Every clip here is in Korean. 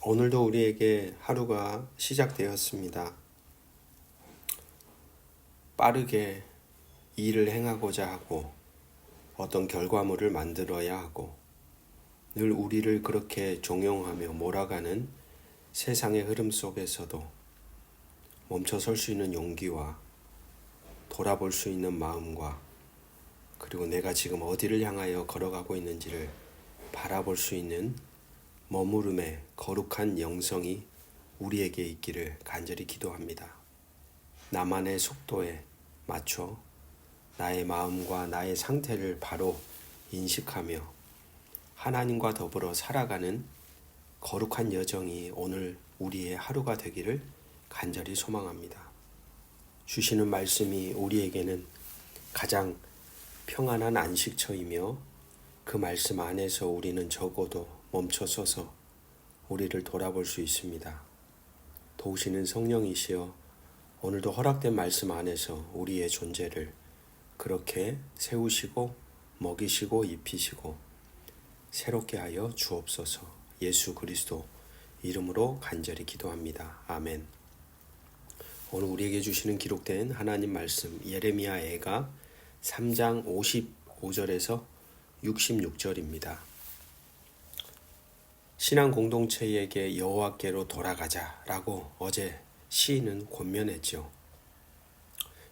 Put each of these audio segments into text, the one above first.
오늘도 우리에게 하루가 시작되었습니다. 빠르게 일을 행하고자 하고 어떤 결과물을 만들어야 하고 늘 우리를 그렇게 종용하며 몰아가는 세상의 흐름 속에서도 멈춰 설 수 있는 용기와 돌아볼 수 있는 마음과 그리고 내가 지금 어디를 향하여 걸어가고 있는지를 바라볼 수 있는 머무름의 거룩한 영성이 우리에게 있기를 간절히 기도합니다. 나만의 속도에 맞춰 나의 마음과 나의 상태를 바로 인식하며 하나님과 더불어 살아가는 거룩한 여정이 오늘 우리의 하루가 되기를 간절히 소망합니다. 주시는 말씀이 우리에게는 가장 평안한 안식처이며 그 말씀 안에서 우리는 적어도 멈춰 서서 우리를 돌아볼 수 있습니다. 도우시는 성령이시여 오늘도 허락된 말씀 안에서 우리의 존재를 그렇게 세우시고 먹이시고 입히시고 새롭게 하여 주옵소서 예수 그리스도 이름으로 간절히 기도합니다. 아멘. 오늘 우리에게 주시는 기록된 하나님 말씀 예레미야 애가 3장 55절에서 66절입니다. 신앙 공동체에게 여호와께로 돌아가자라고 어제 시인은 권면했죠.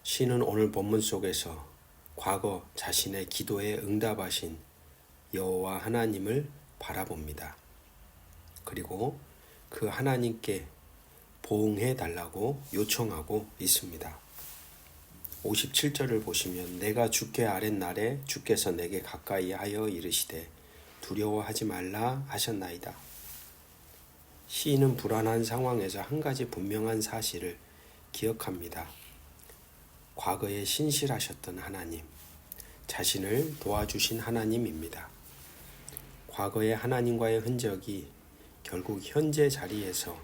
시인은 오늘 본문 속에서 과거 자신의 기도에 응답하신 여호와 하나님을 바라봅니다. 그리고 그 하나님께 보응해 달라고 요청하고 있습니다. 57절을 보시면 내가 주께 아랫날에 주께서 내게 가까이 하여 이르시되 두려워하지 말라 하셨나이다. 시인은 불안한 상황에서 한 가지 분명한 사실을 기억합니다. 과거에 신실하셨던 하나님, 자신을 도와주신 하나님입니다. 과거의 하나님과의 흔적이 결국 현재 자리에서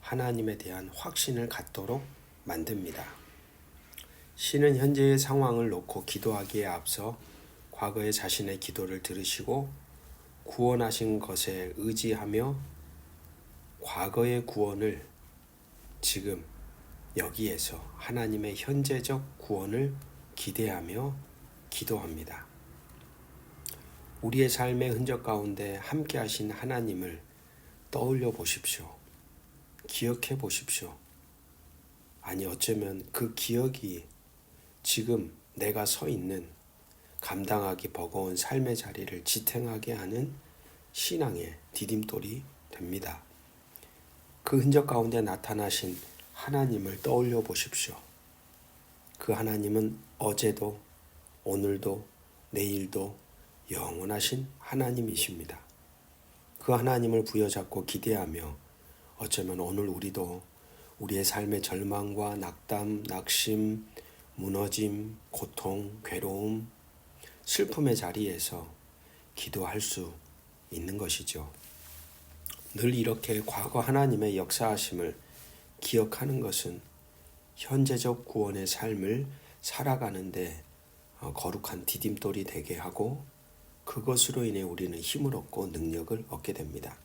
하나님에 대한 확신을 갖도록 만듭니다. 신은 현재의 상황을 놓고 기도하기에 앞서 과거의 자신의 기도를 들으시고 구원하신 것에 의지하며 과거의 구원을 지금 여기에서 하나님의 현재적 구원을 기대하며 기도합니다. 우리의 삶의 흔적 가운데 함께 하신 하나님을 떠올려 보십시오. 기억해 보십시오. 아니, 어쩌면 그 기억이 지금 내가 서 있는 감당하기 버거운 삶의 자리를 지탱하게 하는 신앙의 디딤돌이 됩니다. 그 흔적 가운데 나타나신 하나님을 떠올려 보십시오. 그 하나님은 어제도, 오늘도, 내일도 영원하신 하나님이십니다. 그 하나님을 부여잡고 기대하며 어쩌면 오늘 우리도 우리의 삶의 절망과 낙담, 낙심, 무너짐, 고통, 괴로움, 슬픔의 자리에서 기도할 수 있는 것이죠. 늘 이렇게 과거 하나님의 역사하심을 기억하는 것은 현재적 구원의 삶을 살아가는데 어, 거룩한 디딤돌이 되게 하고 그것으로 인해 우리는 힘을 얻고 능력을 얻게 됩니다.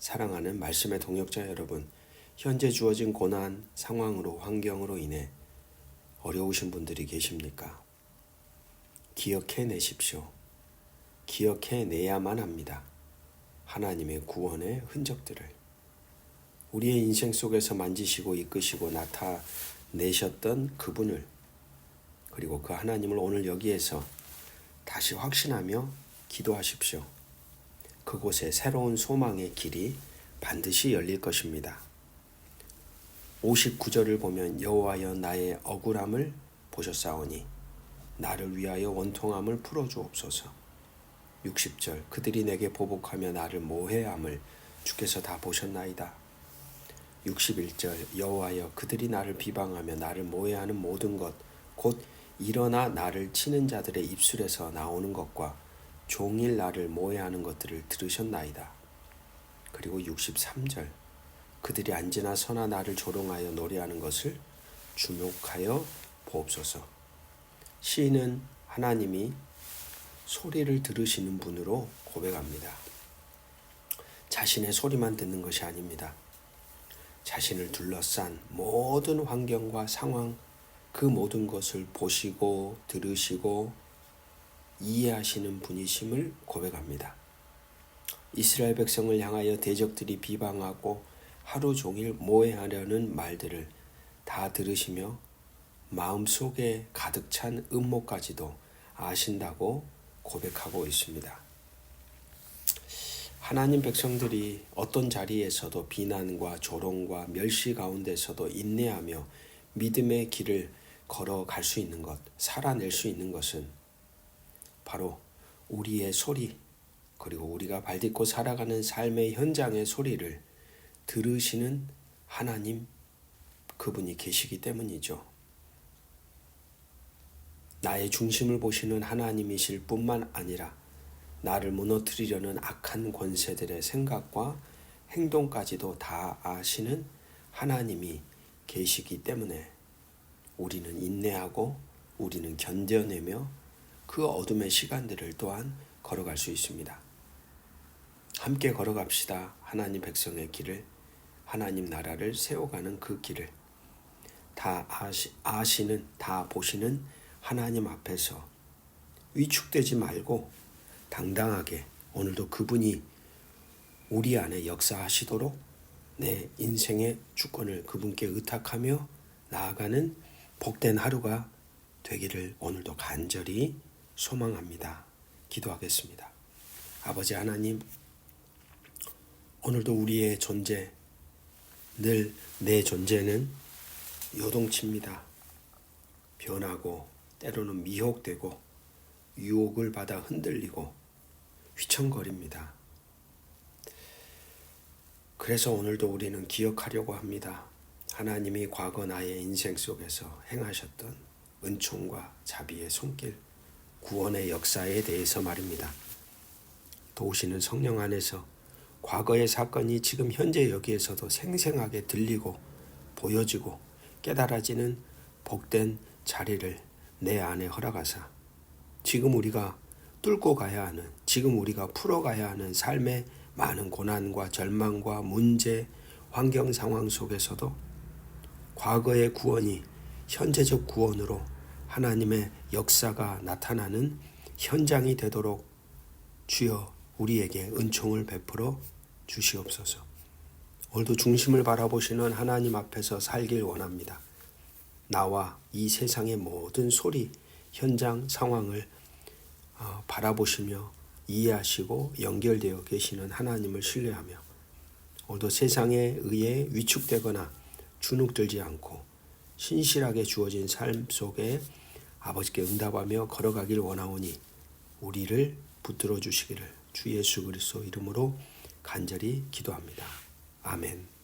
사랑하는 말씀의 동역자 여러분, 현재 주어진 고난 상황으로 환경으로 인해 어려우신 분들이 계십니까? 기억해 내십시오. 기억해 내야만 합니다. 하나님의 구원의 흔적들을 우리의 인생 속에서 만지시고 이끄시고 나타내셨던 그분을 그리고 그 하나님을 오늘 여기에서 다시 확신하며 기도하십시오. 그곳에 새로운 소망의 길이 반드시 열릴 것입니다. 59절을 보면 여호와여 나의 억울함을 보셨사오니 나를 위하여 원통함을 풀어주옵소서. 60절 그들이 내게 보복하며 나를 모해함을 주께서 다 보셨나이다. 61절 여호와여 그들이 나를 비방하며 나를 모해하는 모든 것 곧 일어나 나를 치는 자들의 입술에서 나오는 것과 종일 나를 모해하는 것들을 들으셨나이다. 그리고 63절 그들이 안지나 서나 나를 조롱하여 노래하는 것을 주목하여 보옵소서. 시인은 하나님이 소리를 들으시는 분으로 고백합니다. 자신의 소리만 듣는 것이 아닙니다. 자신을 둘러싼 모든 환경과 상황, 그 모든 것을 보시고 들으시고 이해하시는 분이심을 고백합니다. 이스라엘 백성을 향하여 대적들이 비방하고 하루 종일 모해하려는 말들을 다 들으시며 마음속에 가득 찬 음모까지도 아신다고 고백하고 있습니다. 하나님 백성들이 어떤 자리에서도 비난과 조롱과 멸시 가운데서도 인내하며 믿음의 길을 걸어갈 수 있는 것, 살아낼 수 있는 것은 바로 우리의 소리, 그리고 우리가 발딛고 살아가는 삶의 현장의 소리를 들으시는 하나님 그분이 계시기 때문이죠. 나의 중심을 보시는 하나님이실 뿐만 아니라 나를 무너뜨리려는 악한 권세들의 생각과 행동까지도 다 아시는 하나님이 계시기 때문에 우리는 인내하고 우리는 견뎌내며 그 어둠의 시간들을 또한 걸어갈 수 있습니다. 함께 걸어갑시다. 하나님 백성의 길을, 하나님 나라를 세워가는 그 길을 다 아시, 아시는, 다 보시는 하나님 앞에서 위축되지 말고 당당하게 오늘도 그분이 우리 안에 역사하시도록 내 인생의 주권을 그분께 의탁하며 나아가는 복된 하루가 되기를 오늘도 간절히 소망합니다. 기도하겠습니다. 아버지 하나님, 오늘도 우리의 존재, 늘 내 존재는 요동칩니다. 변하고 때로는 미혹되고 유혹을 받아 흔들리고 휘청거립니다. 그래서 오늘도 우리는 기억하려고 합니다. 하나님이 과거 나의 인생 속에서 행하셨던 은총과 자비의 손길, 구원의 역사에 대해서 말입니다. 도우시는 성령 안에서 과거의 사건이 지금 현재 여기에서도 생생하게 들리고 보여지고 깨달아지는 복된 자리를 내 안에 허락하사 지금 우리가 뚫고 가야 하는 지금 우리가 풀어가야 하는 삶의 많은 고난과 절망과 문제, 환경 상황 속에서도 과거의 구원이 현재적 구원으로 하나님의 역사가 나타나는 현장이 되도록 주여 우리에게 은총을 베풀어 주시옵소서. 오늘도 중심을 바라보시는 하나님 앞에서 살길 원합니다. 나와 이 세상의 모든 소리, 현장 상황을 어, 바라보시며 이해하시고 연결되어 계시는 하나님을 신뢰하며 오늘도 세상에 의해 위축되거나 주눅들지 않고 신실하게 주어진 삶 속에 아버지께 응답하며 걸어가길 원하오니 우리를 붙들어 주시기를 주 예수 그리스도 이름으로 간절히 기도합니다. 아멘.